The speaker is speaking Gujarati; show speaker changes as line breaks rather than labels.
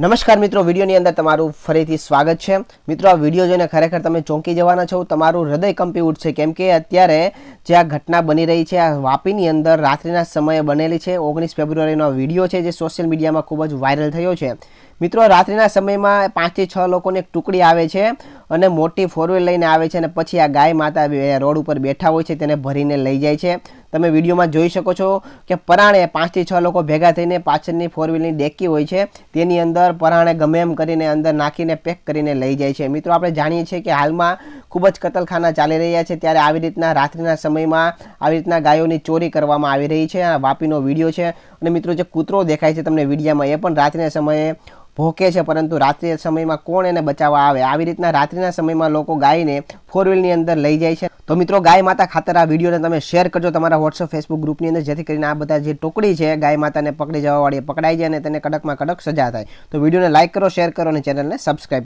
નમસ્કાર મિત્રો, વિડીયોની અંદર તમારું ફરીથી સ્વાગત છે. મિત્રો, આ વીડિયો જોઈને ખરેખર તમે ચોંકી જવાના છો. તમારું હૃદય કંપી ઉઠશે, કેમ કે અત્યારે જે આ ઘટના બની રહી છે, આ વાપીની અંદર રાત્રિના સમયે બનેલી છે. ઓગણીસ ફેબ્રુઆરીનો વીડિયો છે, જે સોશિયલ મીડિયામાં ખૂબ જ વાયરલ થયો છે. મિત્રો, રાત્રિના સમયમાં પાંચથી છ લોકોની એક ટુકડી આવે છે અને મોટી ફોર વ્હીલ લઈને આવે છે અને પછી આ ગાય માતા રોડ ઉપર બેઠા હોય છે, તેને ભરીને લઈ જાય છે. તમે વિડીયોમાં જોઈ શકો છો કે પરાણે પાંચથી છ લોકો ભેગા થઈને પાછળની ફોર વ્હીલની ડેકી હોય છે. તેની અંદર પરાણે ગમે એમ કરીને અંદર નાખીને પેક કરીને લઈ જાય છે. મિત્રો, આપણે જાણીએ છીએ કે હાલમાં ખૂબ જ કતલખાના ચાલી રહ્યા છે. ત્યારે આવી રીતના રાત્રિના સમયમાં આવી રીતના ગાયોની ચોરી કરવામાં આવી રહી છે. આ વાપીનો વીડિયો છે. અને મિત્રો, જે કૂતરો દેખાય છે તમને વિડીયામાં, એ પણ રાત્રિના સમયે ભોકે છે, પરંતુ રાત્રિ સમયમાં કોણ એને બચાવવા આવે? આવી રીતના રાત્રિના સમયમાં લોકો ગાયને ફોર વ્હીલની અંદર લઈ જાય છે. તો મિત્રો, ગાય માતા ખાતર આ વિડીયોને તમે શેર કરજો તમારા વોટ્સઅપ ફેસબુક ગ્રુપની અંદર, જેથી કરીને આ બધા જે ટુકડી છે, ગાય માતાને પકડી જવાવાળી પકડાઈ જાય અને તેને કડકમાં કડક સજા થાય. તો વિડીયોને લાઇક કરો શેર કરો અને ચેનલને સબસ્ક્રાઈબ